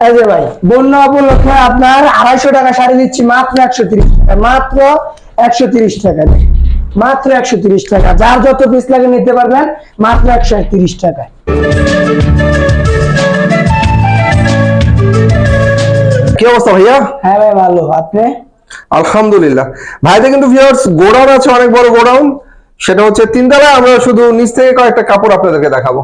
এই যে ভাই বন্যা উপলক্ষে আপনার আড়াইশো টাকা শাড়ি দিচ্ছি মাত্র একশো তিরিশ টাকা মাত্র একশো তিরিশ টাকা। মাত্র একশো তিরিশ টাকা যার যত পিস লাগে নিতে পারবেন মাত্র একশো তিরিশ টাকায় কি অবস্থা ভাইয়া? হ্যাঁ ভাই ভালো। আপনি? আলহামদুলিল্লাহ। ভাইদের কিন্তু ভিউয়ার্স গোডাউন আছে অনেক বড় গোডাউন। সেটা হচ্ছে তিনতলা আমরা শুধু নিচ থেকে কয়েকটা কাপড় আপনাদেরকে দেখাবো।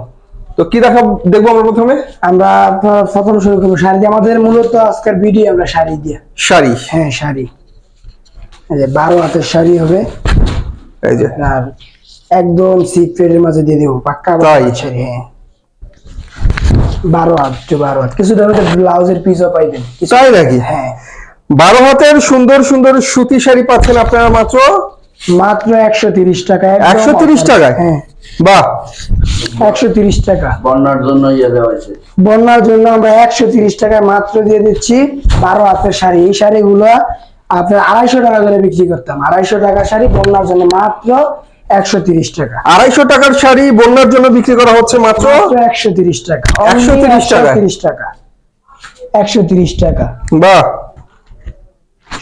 তো কি দেখাবো দেখব আমরা প্রথমে? আমরা প্রথম শুরু করব শাড়ি দিয়ে। আমাদের মূলত আজকের ভিডিও আমরা শাড়ি দিয়ে। শাড়ি? হ্যাঁ শাড়ি। এই যে বারো হাতের শাড়ি হবে। এই যে। আর একদম সিপ মাঝে দিয়ে দেবো পাক্কা তাই? হাত শাড়ি হ্যাঁ। বারো হাত তো বারো হাত। কিছুটা মধ্যে ব্লাউজের পিসও পাইবেন। কিছু- তাই নাকি? হ্যাঁ। বারো হাতের সুন্দর সুন্দর সুতি শাড়ি পাচ্ছেন আপনারা মাত্র? মাত্র একশো তিরিশ টাকা 130 টাকায়? হ্যাঁ। বাহ। একশো তিরিশ টাকা। বন্যার জন্য ইয়ে দেওয়া হয়েছে। বন্যার জন্য আমরা একশো তিরিশ টাকায় মাত্র দিয়ে দিচ্ছি। বারো হাতের শাড়ি। এই শাড়িগুলো আপনার আড়াইশো টাকা করে বিক্রি করতাম। আড়াইশো টাকার শাড়ি বন্যার জন্য মাত্র একশো তিরিশ টাকা। আড়াইশো টাকার শাড়ি বন্যার জন্য বিক্রি করা হচ্ছে মাত্র? একশো তিরিশ টাকা। 130 টাকা? তিরিশ টাকা। একশো তিরিশ টাকা। বাহ।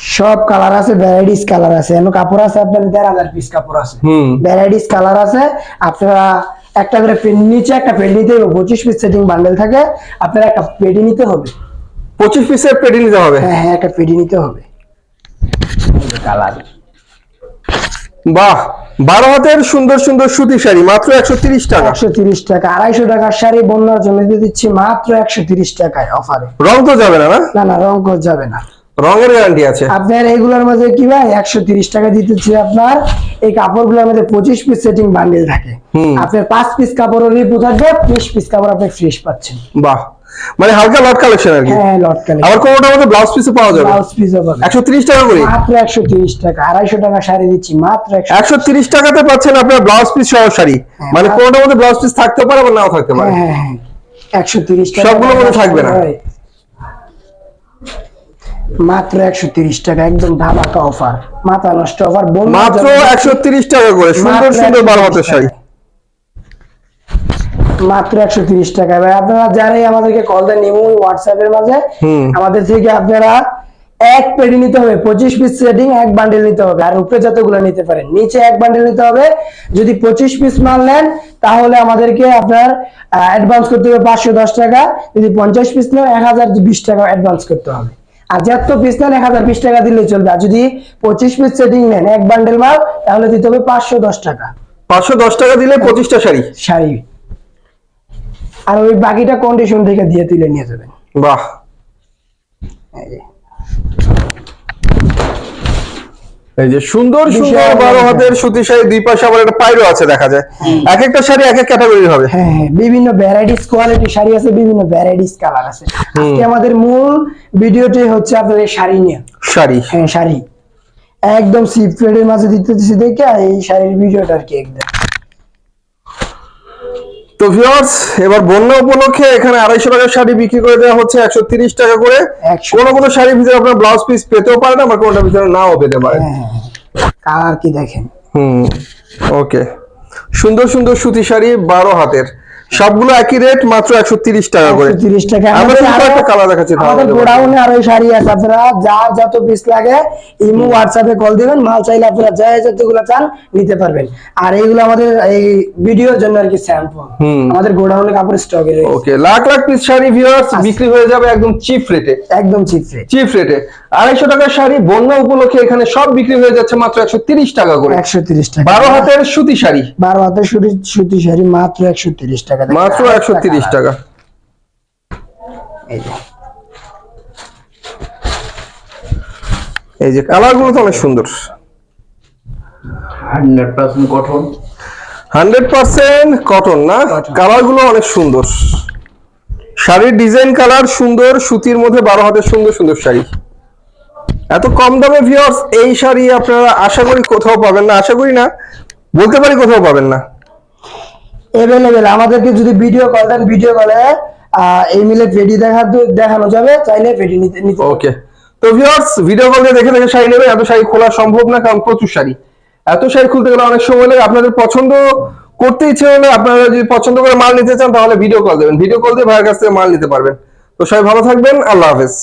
সব কালার আছে ভ্যারাইটিস কালার আছে। এমন কাপড় আছে আপনার দেড় হাজার পিস কাপড় আছে। হুম। ভ্যারাইটিস কালার আছে। আপনারা একটা করে পেন- নিচে একটা পেড নিতে হবে পঁচিশ পিস সেটিং বান্ডেল থাকে। আপনারা একটা পেডি নিতে হবে। পঁচিশ পিসের পেটি নিতে হবে? হ্যাঁ হ্যাঁ একটা পেডি নিতে হবে। কালার। বাহ বারো হাতের সুন্দর সুন্দর সুতি শাড়ি মাত্র একশো তিরিশ টাকা। একশো তিরিশ টাকা আড়াইশো টাকার শাড়ি বন্যার জন্য দিয়ে দিচ্ছি মাত্র একশো তিরিশ টাকায় অফারে রং তো যাবে না না? না রং যাবে না। রঙের গ্যারান্টি আছে। আপনার এইগুলোর মধ্যে কি ভাই? টাকা দিতেছি আপনার। এই কাপড়গুলোর মধ্যে পঁচিশ পিস সেটিং বান্ডেল থাকে। আপনার পিস কাপড়ের রিপু থাকবে পিস কাপড় আপনি ফ্রেশ পাচ্ছেন। বাহ। মানে হালকা লট কালেকশন আর কি। হ্যাঁ লট আবার কোনোটার মধ্যে ব্লাউজ পিসে পাওয়া যাবে? ব্লাউজ পিসও পাবে একশো তিরিশ টাকা করে? মাত্র একশো তিরিশ টাকা। আড়াইশো টাকা শাড়ি দিচ্ছি মাত্র একশো একশো তিরিশ টাকাতে পাচ্ছেন আপনার ব্লাউজ পিস সহ শাড়ি। মানে কোনোটার মধ্যে ব্লাউজ পিস থাকতে পারে আবার নাও থাকতে পারে। হ্যাঁ হ্যাঁ হ্যাঁ। একশো তিরিশ টাকা সবগুলোর মধ্যে থাকবে না। মাত্র একশো তিরিশ টাকা একদম ধামাকা অফার মাথা নষ্ট অফার মাত্র একশো তিরিশ টাকা করে সুন্দর সুন্দর বারো শাড়ি। মাত্র একশো তিরিশ টাকা। ভাই আপনারা যারাই আমাদেরকে কল দেন নিমু হোয়াটসঅ্যাপের মাঝে আমাদের থেকে আপনারা এক পেডি নিতে হবে পঁচিশ পিস সেটিং এক বান্ডেল নিতে হবে। আর উপরে যতগুলো নিতে পারেন নিচে এক বান্ডেল নিতে হবে। যদি পঁচিশ পিস মাল নেন তাহলে আমাদেরকে আপনার অ্যাডভান্স করতে হবে পাঁচশো দশ টাকা। যদি পঞ্চাশ পিস নেন এক হাজার বিশ টাকা অ্যাডভান্স করতে হবে। আর তো পিস নেন এক হাজার বিশ টাকা দিলে চলবে। আর যদি পঁচিশ পিস সেটিং নেন এক বান্ডেল মাল তাহলে দিতে হবে পাঁচশো দশ টাকা। পাঁচশো দশ টাকা দিলে পঁচিশটা শাড়ি। শাড়ি। আর ওই বাকিটা কন্ডিশন থেকে দিয়ে তুলে নিয়ে যাবেন। বাহ। এই যে। সুন্দর সুন্দর বারো হাতের সুতি শাড়ি দুই পাশে আবার একটা পাইরো আছে দেখা যায়। এক একটা শাড়ি এক এক ক্যাটাগরি হবে। হ্যাঁ হ্যাঁ বিভিন্ন ভ্যারাইটিস কোয়ালিটি শাড়ি আছে বিভিন্ন ভ্যারাইটিস কালার আছে। আজকে আমাদের মূল ভিডিওটি হচ্ছে আপনাদের শাড়ি নিয়ে। শাড়ি। হ্যাঁ শাড়ি। একদম সিপ ট্রেডের মাঝে দিতেছি দেখে এই শাড়ির ভিডিওটা আর কি একদম। তো ভিউয়ার্স এবার বন্যা উপলক্ষে এখানে আড়াইশো টাকার শাড়ি বিক্রি করে দেওয়া হচ্ছে একশো তিরিশ টাকা করে। 100 কোনো কোনো শাড়ির ভিতরে আপনার ব্লাউজ পিস পেতেও পারেন আবার কোনটা ভিতরে নাও পেতে পারে। আর কালার কি দেখেন? হুম ওকে। সুন্দর সুন্দর সুতি শাড়ি বারো হাতের। সবগুলো একই রেট মাত্র একশো তিরিশ টাকা করে। তিরিশ টাকা। আমরা একটা কালার দেখাচ্ছি আমাদের গোডাউনে আরও শাড়ি আছে আপনারা যার যত পিস লাগে ইমো হোয়াটসঅ্যাপে কল দিবেন মাল চাইলে আপনারা যা যতগুলো চান নিতে পারবেন। আর এইগুলো আমাদের এই ভিডিওর জন্য আর কি স্যাম্পল। আমাদের গোডাউনে কাপড় স্টকে রয়েছে। Okay lakh lakh piece sari viewers বিক্রি হয়ে যাবে একদম চিপ রেটে একদম চিপ রেট চিপ রেটে আড়াইশো টাকার শাড়ি বন্যা উপলক্ষে এখানে সব বিক্রি হয়ে যাচ্ছে মাত্র একশো তিরিশ টাকা করে। একশো তিরিশ টাকা। বারো হাতের সুতি শাড়ি। বারো হাতের সুতি সুতি শাড়ি মাত্র একশো তিরিশ টাকা মাত্র একশো তিরিশ টাকা। এই যে। এই যে কালারগুলো তো অনেক সুন্দর। Hundred percent cotton hundred percent cotton না? Cotton। কালারগুলো অনেক সুন্দর। শাড়ির ডিজাইন কালার সুন্দর সুতির মধ্যে বারো হাতের সুন্দর সুন্দর শাড়ি। এত কম দামে ভিউয়ার্স এই শাড়ি আপনারা আশা করি কোথাও পাবেন না। আশা করি না বলতে পারি কোথাও পাবেন না। অ্যাভেলেবেল আমাদেরকে যদি ভিডিও কল দেন ভিডিও কলে এই মিলে পেডি দেখা, দেখানো যাবে, চাইলে পেডি নিতে নিতে ওকে তো ভিউয়ার্স ভিডিও কল দিয়ে দেখে দেখে শাড়ি নেবে, এত শাড়ি খোলা সম্ভব না, কারণ প্রচুর শাড়ি। এত শাড়ি খুলতে গেলে অনেক সময় লাগে, আপনাদের পছন্দ করতে ইচ্ছে হলে আপনারা যদি পছন্দ করে মাল নিতে চান, তাহলে ভিডিও কল দেবেন। ভিডিও কল দিয়ে ভাইয়ের কাছ থেকে মাল নিতে পারবেন। তো সবাই ভালো থাকবেন, আল্লাহ হাফেজ।